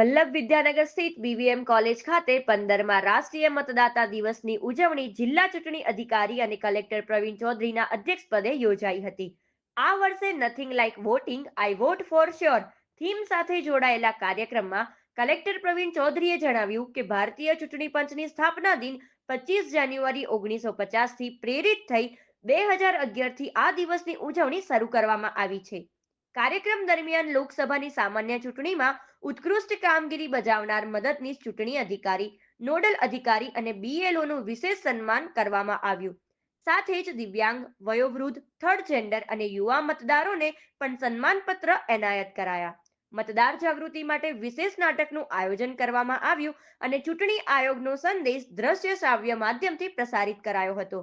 વલ્લભ વિદ્યાનગર સ્થિત BVM college ખાતે પંદરમાં રાષ્ટ્રીય મતદાતા દિવસની ઉજવણી જિલ્લા ચૂંટણી અધિકારી અને કલેક્ટર પ્રવીણ ચૌધરીના અધ્યક્ષપદે યોજાઈ હતી. આ વર્ષે nothing like voting I vote for sure theme સાથે જોડાયેલા કાર્યક્રમમાં કલેક્ટર પ્રવીણ ચૌધરીએ જણાવ્યું કે ભારતીય ચૂંટણી પંચની સ્થાપના દિન પચીસ જાન્યુઆરી ઓગણીસો પચાસથી પ્રેરિત થઈ બે હજાર અગિયારથી આ દિવસની ઉજવણી શરૂ કરવામાં આવી છે. કાર્યક્રમ દરમિયાન લોકસભાની સામાન્ય ચૂંટણીમાં ઉત્કૃષ્ટ કામગીરી બજાવનાર મદદનીશ ચૂંટણી અધિકારી, નોડલ અધિકારી અને BLO નું વિશેષ સન્માન કરવામાં આવ્યું. સાથે જ દિવ્યાંગ, વયોવૃદ્ધ, થર્ડ જેન્ડર અને યુવા મતદારોને પણ સન્માનપત્ર એનાયત કરાયા. મતદાર જાગૃતિ માટે વિશેષ નાટકનું આયોજન કરવામાં આવ્યું અને ચૂંટણી આયોગનો સંદેશ દ્રશ્ય શ્રાવ્ય માધ્યમથી પ્રસારિત કરાયો હતો.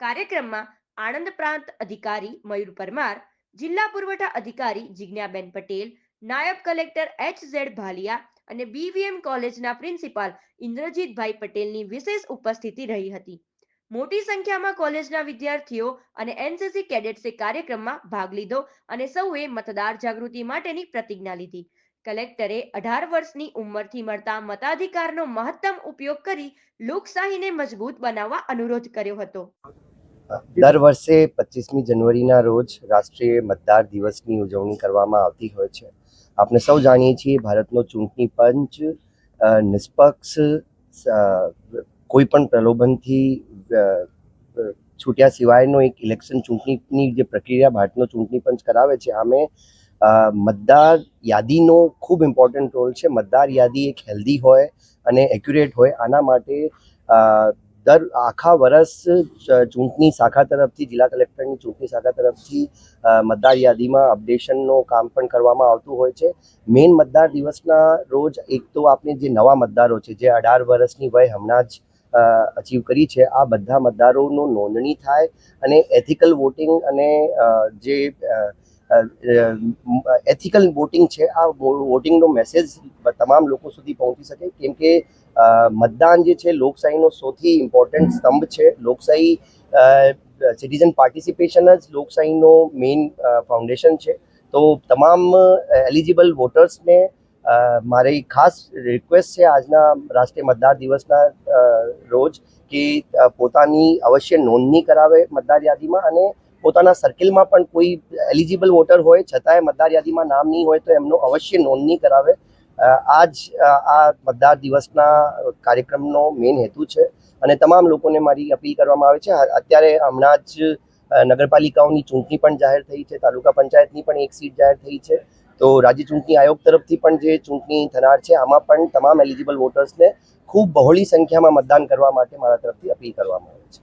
કાર્યક્રમમાં આણંદ પ્રાંત અધિકારી મયુર પરમાર જિલ્લા પુરવઠા અધિકારી જિજ્ઞાબેન પટેલ, નાયબ કલેક્ટર એચ ઝેડ ભાલિયા અને બીવીએમ કોલેજના પ્રિન્સિપાલ ઇન્દ્રજીતભાઈ પટેલની વિશેષ ઉપસ્થિતિ રહી હતી. મોટી સંખ્યામાં કોલેજના વિદ્યાર્થીઓ અને એનસીસી કેડેટ્સે કાર્યક્રમમાં ભાગ લીધો અને સૌએ મતદાર જાગૃતિ માટેની પ્રતિજ્ઞા લીધી. કલેક્ટરે અઢાર વર્ષની ઉંમરથી મળતા મતાધિકારનો મહત્તમ ઉપયોગ કરી લોકશાહીને મજબૂત બનાવવા અનુરોધ કર્યો હતો. દર વર્ષે પચીસમી જનવરીના રોજ રાષ્ટ્રીય મતદાર દિવસની ઉજવણી કરવામાં આવતી હોય છે. આપણે સૌ જાણીએ છીએ ભારતનો ચૂંટણી પંચ નિષ્પક્ષ કોઈ પણ પ્રલોભનથી છૂટ્યા સિવાયનો એક ઇલેક્શન ચૂંટણીની જે પ્રક્રિયા ભારતનો ચૂંટણી પંચ કરાવે છે, આમે મતદાર યાદીનો ખૂબ ઇમ્પોર્ટન્ટ રોલ છે. મતદાર યાદી એક હેલ્ધી હોય અને એક્યુરેટ હોય. આના માટે દર આખા વર્ષ ચૂંટણી શાખા તરફથી, જિલ્લા કલેક્ટરની ચૂંટણી શાખા તરફથી મતદાર યાદીમાં અપડેશનનું કામ પણ કરવામાં આવતું હોય છે. મેઇન મતદાર દિવસના રોજ એક તો આપણે જે નવા મતદારો છે, જે અઢાર વર્ષની વય હમણાં જ અચીવ કરી છે, આ બધા મતદારોનું નોંધણી થાય અને એથિકલ વોટિંગ અને જે એથિકલ વોટિંગ છે. આ વોટિંગનો મેસેજ તમામ લોકો સુધી પહોંચી શકે. કેમ કે મતદાન જે છે, લોકશાહીનો સૌથી ઇમ્પોર્ટન્ટ સ્તંભ છે. લોકશાહી સિટીઝન પાર્ટિસિપેશન જ લોકશાહીનો મેઇન ફાઉન્ડેશન છે. તો તમામ એલિજિબલ વોટર્સને મારી ખાસ રિક્વેસ્ટ છે આજના રાષ્ટ્રીય મતદાર દિવસના રોજ કે પોતાની અવશ્ય નોંધણી કરાવે મતદાર યાદીમાં અને પોતાના સર્કલમાં પણ કોઈ એલિજિબલ વોટર હોય, છતાંય મતદાર યાદીમાં નામ નહીં હોય તો એમનો અવશ્ય નોંધણી કરાવે. આ જ આ મતદાર દિવસના કાર્યક્રમનો મેઇન હેતુ છે અને તમામ લોકોને મારી અપીલ કરવામાં આવે છે. અત્યારે હમણાં જ નગરપાલિકાઓની ચૂંટણી પણ જાહેર થઈ છે, તાલુકા પંચાયતની પણ એક સીટ જાહેર થઈ છે. તો રાજ્ય ચૂંટણી આયોગ તરફથી પણ જે ચૂંટણી થનાર છે, આમાં પણ તમામ એલિજિબલ વોટર્સને ખૂબ બહોળી સંખ્યામાં મતદાન કરવા માટે મારા તરફથી અપીલ કરવામાં આવે છે.